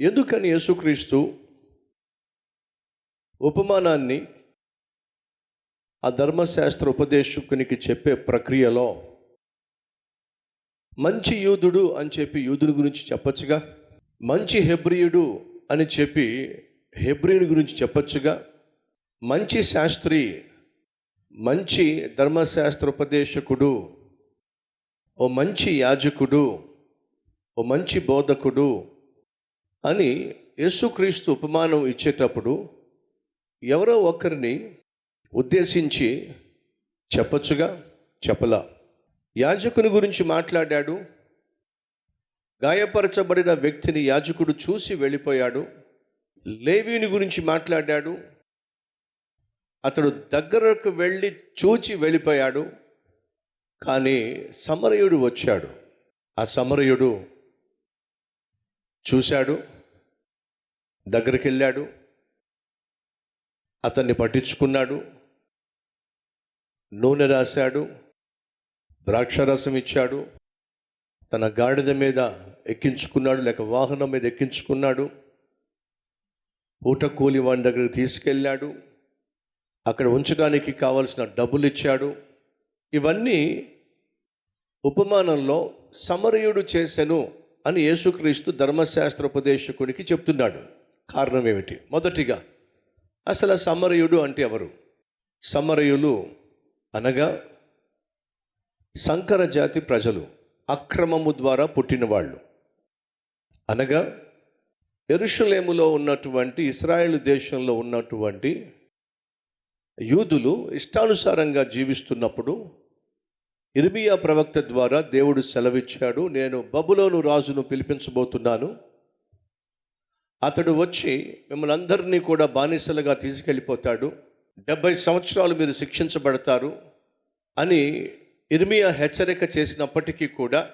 ఎందుకని యేసుక్రీస్తు ఉపమానాన్ని ఆ ధర్మశాస్త్ర ఉపదేశకునికి చెప్పే ప్రక్రియలో మంచి యూదుడు అని చెప్పి యూదుని గురించి చెప్పొచ్చుగా? మంచి హెబ్రియుడు అని చెప్పి హెబ్రియుని గురించి చెప్పొచ్చుగా? మంచి శాస్త్రి మంచి ధర్మశాస్త్ర ఉపదేశకుడు ఓ మంచి యాజకుడు ఓ మంచి బోధకుడు అని యేసుక్రీస్తు ఉపమానం ఇచ్చేటప్పుడు ఎవరో ఒకరిని ఉద్దేశించి చెప్పొచ్చుగా? చెప్పలా. యాజకుని గురించి మాట్లాడాడు. గాయపరచబడిన వ్యక్తిని యాజకుడు చూసి వెళ్ళిపోయాడు. లేవీని గురించి మాట్లాడాడు. అతడు దగ్గరకు వెళ్ళి చూచి వెళ్ళిపోయాడు. కానీ సమరయుడు వచ్చాడు. ఆ సమరయుడు చూశాడు. దగ్గరికి వెళ్ళాడు అతన్ని పట్టించుకున్నాడు. నూనె రాశాడు. ద్రాక్షరసం ఇచ్చాడు. తన గాడిద మీద ఎక్కించుకున్నాడు లేక వాహనం మీద ఎక్కించుకున్నాడు. పూట కూలి వాడి దగ్గరికి తీసుకెళ్ళాడు. అక్కడ ఉంచడానికి కావలసిన డబ్బులు ఇచ్చాడు. ఇవన్నీ ఉపమానంలో సమరయుడు చేసెను అని యేసుక్రీస్తు ధర్మశాస్త్ర ఉపదేశకుడికి చెప్తున్నాడు. కారణం ఏమిటి మొదటిగా అసలు సమరయుడు అంటే ఎవరు? సమరయులు అనగా సంకర జాతి ప్రజలు అక్రమము ద్వారా పుట్టినవాళ్ళు అనగా ఎరుషలేములో ఉన్నటువంటి ఇస్రాయేల్ దేశంలో ఉన్నటువంటి యూదులు ఇష్టానుసారంగా జీవిస్తున్నప్పుడు ఇర్మియా ప్రవక్త ద్వారా దేవుడు సెలవిచ్చాడు నేను బబులోను రాజును పిలిపించబోతున్నాను. అతడు వచ్చి మిమ్మల్ని అందరినీ కూడా బానిసలుగా తీసుకెళ్ళిపోతాడు. డెబ్బై సంవత్సరాలు మీరు శిక్షించబడతారు అని ఇర్మియా హెచ్చరిక చేసినప్పటికీ కూడా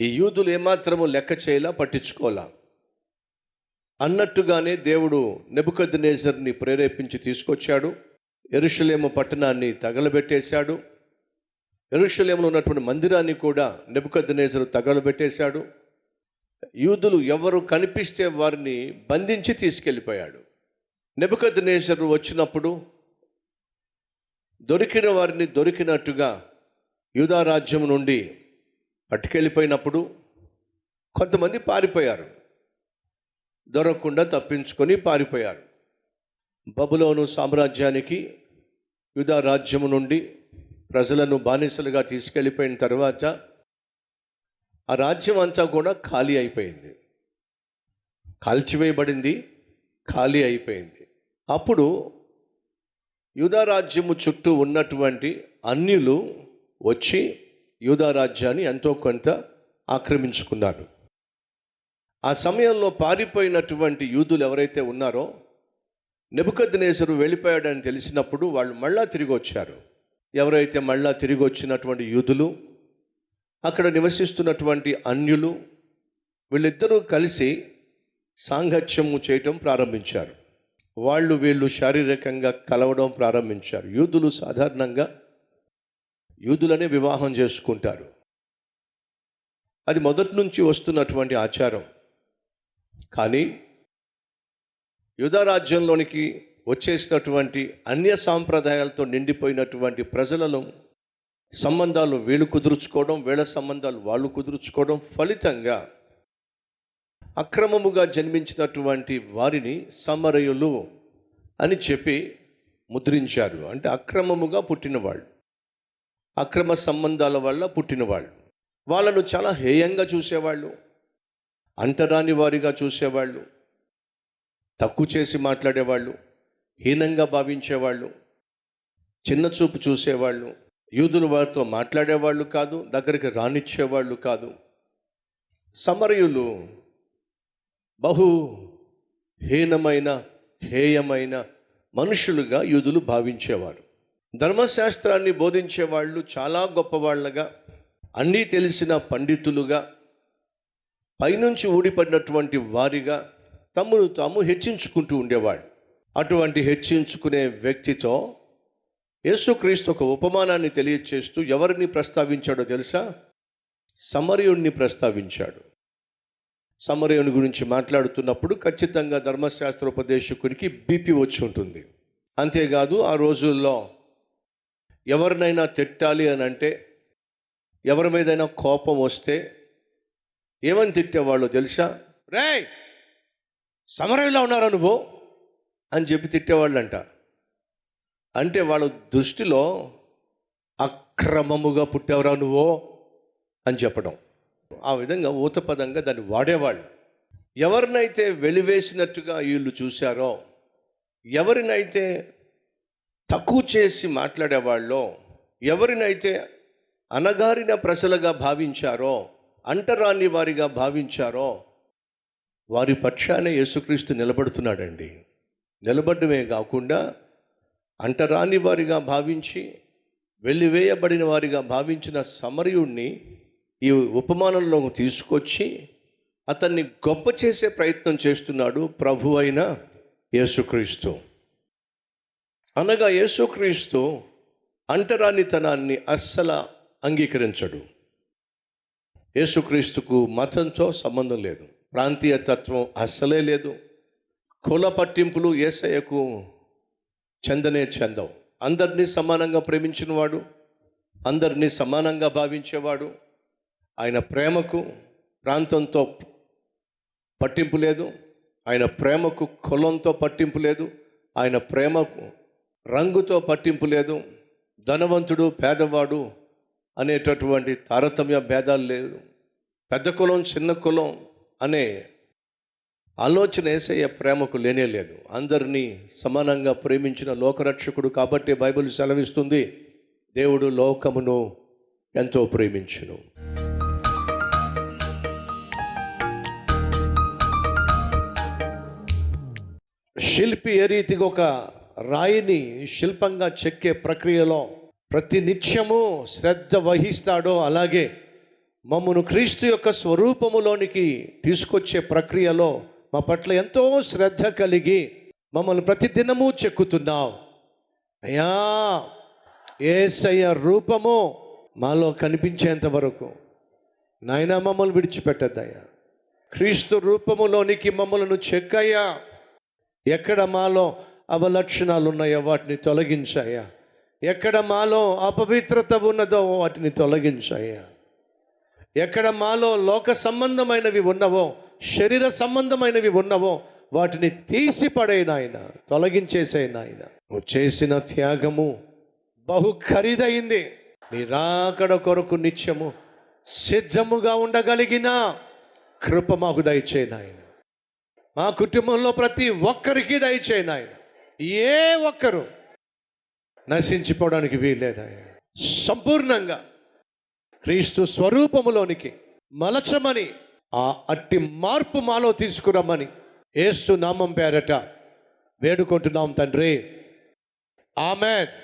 ఈ యూదులు ఏమాత్రము లెక్క చేయలా పట్టించుకోలా. అన్నట్టుగానే దేవుడు నెబుకద్నేజర్ని ప్రేరేపించి తీసుకొచ్చాడు. ఎరుషలేము పట్టణాన్ని తగలబెట్టేశాడు. ఎరుషలేములో ఉన్నటువంటి మందిరాన్ని కూడా నెబుకద్నేజరు తగలబెట్టేశాడు. యూదులు ఎవరు కనిపిస్తే వారిని బంధించి తీసుకెళ్ళిపోయాడు. నెబుకద్నేజరు వచ్చినప్పుడు దొరికిన వారిని దొరికినట్టుగా యూదారాజ్యం నుండి పట్టుకెళ్ళిపోయినప్పుడు కొంతమంది పారిపోయారు. దొరకకుండా తప్పించుకొని పారిపోయారు. బబులోను సామ్రాజ్యానికి యూదా రాజ్యము నుండి ప్రజలను బానిసలుగా తీసుకెళ్ళిపోయిన తర్వాత ఆ రాజ్యం అంతా కూడా ఖాళీ అయిపోయింది. కాల్చివేయబడింది ఖాళీ అయిపోయింది. అప్పుడు యూదా రాజ్యము చుట్టూ ఉన్నటువంటి అన్యులు వచ్చి యూదా రాజ్యాన్ని ఎంతో కొంత ఆక్రమించుకున్నారు. ఆ సమయంలో పారిపోయినటువంటి యూదులు ఎవరైతే ఉన్నారో నెబుకద్నేశ్వరు వెళ్ళిపోయాడని తెలిసినప్పుడు వాళ్ళు మళ్ళా తిరిగి వచ్చారు ఎవరైతే మళ్ళా తిరిగి వచ్చినటువంటి యూదులు అక్కడ నివసిస్తున్నటువంటి అన్యులు వీళ్ళిద్దరూ కలిసి సాంగత్యము చేయటం ప్రారంభించారు. వాళ్ళు వీళ్ళు శారీరకంగా కలవడం ప్రారంభించారు. యూదులు సాధారణంగా యూదులనే వివాహం చేసుకుంటారు. అది మొదటి నుంచి వస్తున్నటువంటి ఆచారం. కానీ యుధరాజ్యంలోనికి వచ్చేసినటువంటి అన్య సాంప్రదాయాలతో నిండిపోయినటువంటి ప్రజలలో సంబంధాలు వీళ్ళు కుదుర్చుకోవడం వీళ్ళ సంబంధాలు వాళ్ళు కుదుర్చుకోవడం ఫలితంగా అక్రమముగా జన్మించినటువంటి వారిని సమరయులు అని చెప్పి ముద్రించారు. అంటే అక్రమముగా పుట్టినవాళ్ళు. అక్రమ సంబంధాల వల్ల పుట్టినవాళ్ళు. వాళ్ళను చాలా హేయంగా చూసేవాళ్ళు. అంటరాని వారిగా చూసేవాళ్ళు. తక్కువ చేసి మాట్లాడేవాళ్ళు. హీనంగా భావించేవాళ్ళు. చిన్న చూపు చూసేవాళ్ళు. యూదులు వారితో మాట్లాడేవాళ్ళు కాదు దగ్గరికి రానిచ్చేవాళ్ళు కాదు. సమరయులు బహు హీనమైన హేయమైన మనుషులుగా యూదులు భావించేవారు. ధర్మశాస్త్రాన్ని బోధించే వాళ్ళు చాలా గొప్పవాళ్ళగా అన్నీ తెలిసిన పండితులుగా పైనుంచి ఊడిపడినటువంటి వారిగా తమను తాము హెచ్చించుకుంటూ ఉండేవాడు అటువంటి హెచ్చించుకునే వ్యక్తితో యేసుక్రీస్తు ఒక ఉపమానాన్ని తెలియచేస్తూ ఎవరిని ప్రస్తావించాడో తెలుసా? సమరయుణ్ణి ప్రస్తావించాడు. సమరయుని గురించి మాట్లాడుతున్నప్పుడు ఖచ్చితంగా ధర్మశాస్త్ర ఉపదేశకునికి బీపీ వచ్చి ఉంటుంది. అంతేకాదు ఆ రోజుల్లో ఎవరినైనా తిట్టాలి అని అంటే ఎవరి మీదైనా కోపం వస్తే ఏమని తిట్టేవాళ్ళు తెలుసా? రేయ్! సమరయులా ఉన్నారా నువ్వు? అని చెప్పి తిట్టేవాళ్ళంట. అంటే వాళ్ళ దృష్టిలో అక్రమముగా పుట్టావురా నువ్వో అని చెప్పడం. ఆ విధంగా ఊతపదంగా దాన్ని వాడేవాళ్ళు. ఎవరినైతే వెలివేసినట్టుగా వీళ్ళు చూశారో ఎవరినైతే తక్కువ చేసి మాట్లాడేవాళ్ళో ఎవరినైతే అనగారిన ప్రజలుగా భావించారో అంటరాని వారిగా భావించారో వారి పక్షానే యేసుక్రీస్తు నిలబడుతున్నాడండి. నిలబడమే కాకుండా అంటరాని వారిగా భావించి వెళ్ళివేయబడిన వారిగా భావించిన సమరయుణ్ణి ఈ ఉపమానంలో తీసుకొచ్చి అతన్ని గొప్ప చేసే ప్రయత్నం చేస్తున్నాడు ప్రభు అయిన యేసుక్రీస్తు. అనగా యేసుక్రీస్తు అంటరానితనాన్ని అస్సలు అంగీకరించడు. యేసుక్రీస్తుకు మతంతో సంబంధం లేదు. ప్రాంతీయ తత్వం అస్సలే లేదు. కుల పట్టింపులు ఏసయ్యకు చెందనే చెందవు అందరినీ సమానంగా ప్రేమించినవాడు అందరినీ సమానంగా భావించేవాడు. ఆయన ప్రేమకు ప్రాంతంతో పట్టింపు లేదు. ఆయన ప్రేమకు కులంతో పట్టింపు లేదు. ఆయన ప్రేమకు రంగుతో పట్టింపు లేదు. ధనవంతుడు పేదవాడు అనేటటువంటి తారతమ్య భేదాలు లేదు పెద్ద కులం చిన్న కులం అనే ఆలోచన వేసయ్య ప్రేమకు లేనే లేదు. అందరినీ సమానంగా ప్రేమించిన లోకరక్షకుడు కాబట్టి బైబిల్ సెలవిస్తుంది దేవుడు లోకమును ఎంతో ప్రేమించును. శిల్పి ఏ రీతిగా ఒక రాయిని శిల్పంగా చెక్కే ప్రక్రియలో ప్రతి నిత్యము శ్రద్ధ వహిస్తాడో అలాగే మమ్మను క్రీస్తు యొక్క స్వరూపములోనికి తీసుకొచ్చే ప్రక్రియలో మా పట్ల ఎంతో శ్రద్ధ కలిగి మమ్మల్ని ప్రతి దినము చెక్కుతున్నావు. అయ్యా ఏసయ్య రూపము మాలో కనిపించేంత వరకు నాయన మమ్మల్ని విడిచిపెట్టద్దయ్యా. క్రీస్తు రూపములోనికి మమ్మల్ని చెక్కయ్యా. ఎక్కడ మాలో అవలక్షణాలు ఉన్నాయో వాటిని తొలగించాయా ఎక్కడ మాలో అపవిత్రత ఉన్నదో వాటిని తొలగించాయా ఎక్కడ మాలో లోక సంబంధమైనవి ఉన్నవో శరీర సంబంధమైనవి ఉన్నవో వాటిని తీసి పడే నాయన తొలగించేసే నాయన నువ్వు చేసిన త్యాగము బహు ఖరీదైంది. నీ రాకడ కొరకు నిత్యము సిద్ధముగా ఉండగలిగిన కృప మాకు దయచే నాయన మా కుటుంబంలో ప్రతి ఒక్కరికి దయచేయి నాయన ఏ ఒక్కరు నశించిపోవడానికి వీల్లేదాయ సంపూర్ణంగా క్రీస్తు స్వరూపములోనికి మలచమని ఆ అట్టి మార్పు మాలో తీసుకురమ్మని ఏసు నామం పేరట వేడుకుంటున్నాం తండ్రి. ఆమెన్.